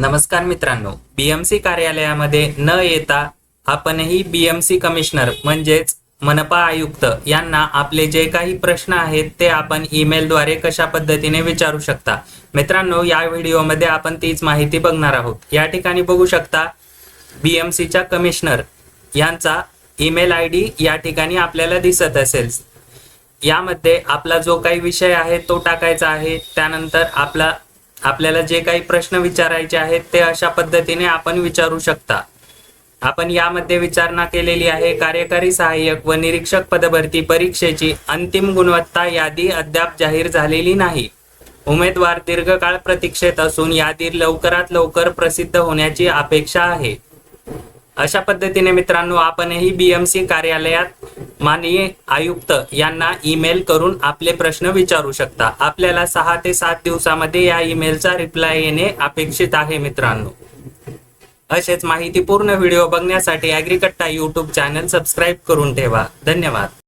नमस्कार मित्रांनो बीएमसी कार्यालयामध्ये न येता आपणही बीएमसी कमिशनर म्हणजेच मनपा आयुक्त यांना आपले जे काही प्रश्न आहेत ते आपण ईमेलद्वारे कशा पद्धतीने विचारू शकता? मित्रांनो या व्हिडिओमध्ये आपण तीच माहिती बघणार आहोत. या ठिकाणी बघू शकता बीएमसीच्या कमिशनर यांचा ईमेल आय डी या ठिकाणी आपल्याला दिसत असेल. यामध्ये आपला जो काही विषय आहे तो टाकायचा आहे. त्यानंतर आपला आपल्याला जे काही प्रश्न विचारायचे आहेत ते अशा पद्धतीने आपण विचारू शकता. आपण यामध्ये विचारणा केलेली आहे कार्यकारी सहाय्यक व निरीक्षक पदभरती परीक्षेची अंतिम गुणवत्ता यादी अद्याप जाहीर झालेली नाही. उमेदवार दीर्घकाळ प्रतीक्षेत असून यादी लवकरात लवकर प्रसिद्ध होण्याची अपेक्षा आहे. अशा पद्धतीने मित्रांनो आपणही बीएमसी कार्यालयात माननीय आयुक्त यांना ईमेल करून आपले प्रश्न विचारू शकता. आपल्याला सहा ते सात दिवसामध्ये या ईमेलचा रिप्लाय येणे अपेक्षित आहे मित्रांनो. असेच माहितीपूर्ण व्हिडिओ बघण्यासाठी अॅग्रिकट्टा यूट्यूब चॅनल सबस्क्राईब करून ठेवा. धन्यवाद.